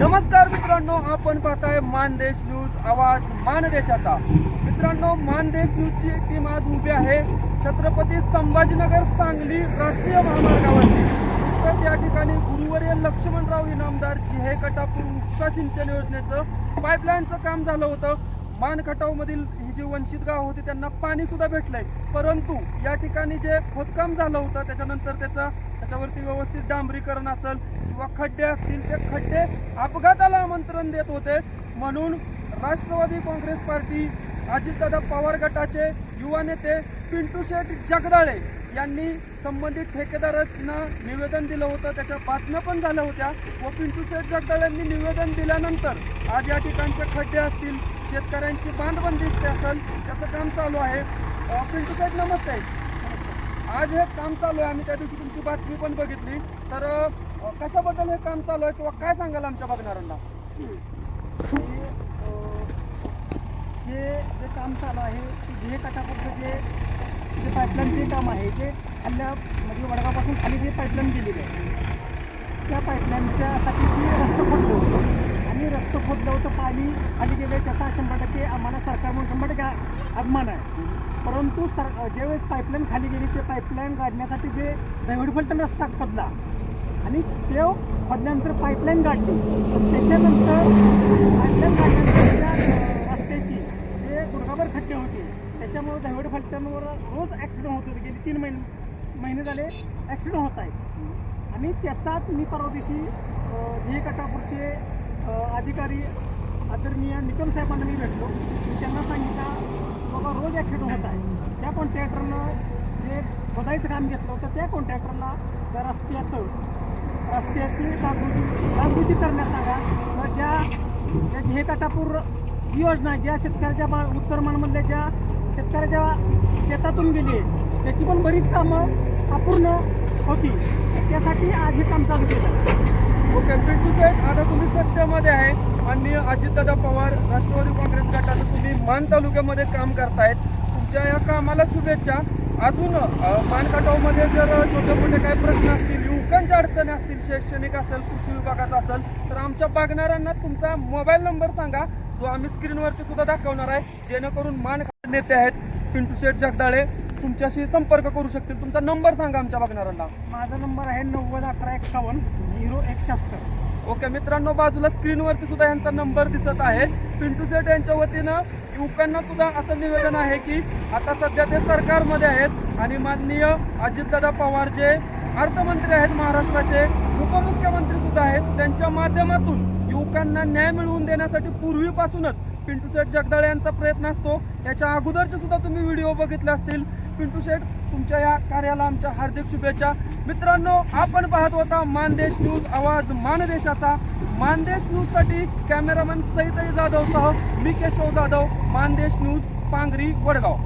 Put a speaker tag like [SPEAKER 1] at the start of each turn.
[SPEAKER 1] नमस्कार मित्रांनो आपण पाहताय मानदेश न्यूज आवाज मानदेशाचा. मित्रांनो मानदेश न्यूजची टीम आज उभी आहे छत्रपती संभाजीनगर सांगली राष्ट्रीय महामार्गावरती. नुकताच या ठिकाणी गुरुवर्य लक्ष्मणराव इनामदार जिहे कटापूर उपसा सिंचन योजनेचं पाईपलाईनचं काम झालं होतं. मान खटावमधील ही जी वंचित गाव होती त्यांना पाणी सुद्धा भेटलंय. परंतु या ठिकाणी जे खोदकाम झालं होतं त्याच्यानंतर त्याचा त्याच्यावरती व्यवस्थित डांबरीकरण असेल किंवा खड्डे असतील ते खड्डे अपघाताला आमंत्रण देत होते. म्हणून राष्ट्रवादी काँग्रेस पार्टी अजितदादा पवार गटाचे युवा नेते पिंटू शेठ जगदाळे यांनी संबंधित ठेकेदारांना निवेदन दिलं होतं. त्याच्या बातम्या पण झाल्या होत्या. व पिंटू शेठ जगदाळ्यांनी निवेदन दिल्यानंतर आज या ठिकाणचे खड्डे असतील शेतकऱ्यांची बांधबंदिस्ती असेल त्याचं काम चालू आहे. पिंटू शेठ नमस्ते. आज हे काम चालू आहे. आम्ही त्या दिवशी तुमची बातमी पण बघितली. तर कशाबद्दल हे काम चालू आहे किंवा काय सांगाल आमच्या बघणाऱ्यांना?
[SPEAKER 2] हे जे काम चालू आहे जे काटापूरचं जे जे पाईपलाईनचे काम आहे जे खाल्ल्या म्हणजे वडगावपासून खाली जे पाईपलाईन गेलेली आहे त्या पाईपलाईनच्यासाठी मी रस्तं खोदलं होतं आणि रस्तं खोदलं होतं पाणी खाली गेलं त्याचा शंभर टक्के आम्हाला सरकार म्हणून शंभर टक्के अभिमान आहे. परंतु सर ज्यावेळेस पाईपलाईन खाली गेली ते पाईपलाईन काढण्यासाठी जे दहिवडी रस्ता खोदला आणि ते खोदल्यानंतर पाईपलाईन गाडली त्याच्यानंतर पाईपलाईन काढल्यानंतर रस्त्याची जे गुडघाभर खड्डे होते त्याच्यामुळे दहिवडी रोज ॲक्सिडेंट होत होते. गेली तीन महिने महिने झाले ॲक्सिडेंट होत आहेत. आणि त्याचाच मी परवा दिवशी जे कटापूरचे अधिकारी आदरणीय साहेबांना मी भेटलो. मी त्यांना सांगितलं बाबा रोज ॲक्सिडेंट होत आहे. त्या कॉन्ट्रॅक्टरनं जे खोदायचं काम घेतलं होतं त्या कॉन्ट्रॅक्टरला त्या रस्त्याचं रस्त्याची डागडुजी डागडुजी करण्यास सांगा. व ज्या ज्या जे काटापूर ही योजना ज्या शेतकऱ्याच्या बा उत्तर ज्या शेतकऱ्याच्या शेतातून गेली त्याची पण बरीच कामं अपूर्ण होती. त्यासाठी आज हे काम चालू केलं.
[SPEAKER 1] ओके पिंटू साहेब आता तुम्ही सत्तेमध्ये आहे. माननीय अजितदादा पवार राष्ट्रवादी काँग्रेस गटाचं तुम्ही मान तालुक्यामध्ये काम करतायत. तुमच्या या कामाला शुभेच्छा. अजून अ, मानकाटावमध्ये जर छोटे मोठे काही प्रश्न असतील युवकांच्या अडचणी असतील शैक्षणिक असेल कृषी विभागाचा असेल तर आमच्या बघणाऱ्यांना तुमचा मोबाईल नंबर सांगा. जो आम्ही स्क्रीनवरती सुद्धा दाखवणार आहे. जेणेकरून मान नेते आहेत पिंटू शेठ जगदाळे तुमच्याशी संपर्क करू शकतील. तुमचा नंबर सांगा आमच्या बघणाऱ्यांना.
[SPEAKER 2] माझा नंबर आहे नव्वद अकरा एक्कावन्न झिरो एकशहात्तर.
[SPEAKER 1] ओके मित्रांनो बाजूला स्क्रीनवरती सुद्धा यांचा नंबर दिसत आहे. पिंटू सेठ यांच्या वतीनं युवकांना सुद्धा असं निवेदन आहे की आता सध्या ते सरकारमध्ये आहेत आणि माननीय अजितदादा पवार जे अर्थमंत्री आहेत महाराष्ट्राचे उपमुख्यमंत्री सुद्धा आहेत त्यांच्या माध्यमातून युवकांना न्याय मिळवून देण्यासाठी पूर्वीपासूनच पिंटू शेठ जगदाळे यांचा प्रयत्न असतो. याच्या अगोदरचे सुद्धा तुम्ही व्हिडिओ बघितले असतील. पिंटू शेठ तुमच्या या कार्याला आमच्या हार्दिक शुभेच्छा. मित्रांनो आपण पाहत होता मानदेश न्यूज आवाज मानदेशाचा. मानदेश न्यूजसाठी कॅमेरामॅन सईताई जाधवसह मी केशव जाधव मानदेश न्यूज पांगरी वडगाव.